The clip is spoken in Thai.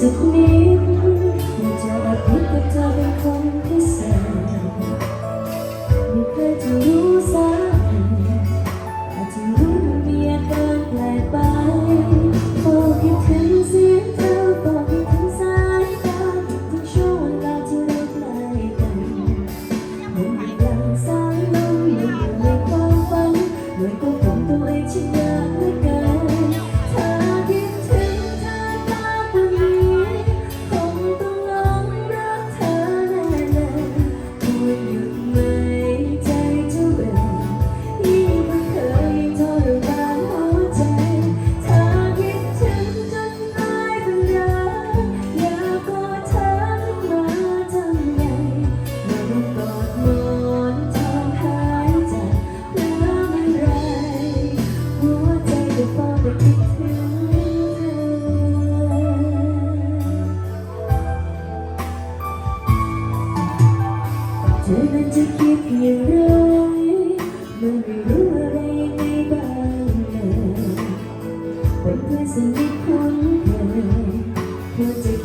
สักนิดไม่จะรับผิดกับเธอเป็นคนพิเศษไม่เคยจะ มันจะคิดอย่างไรมันไม่รู้อะไรไม่บ้างเลยเป็นเพื่อนสนิทของเธอเธอจะ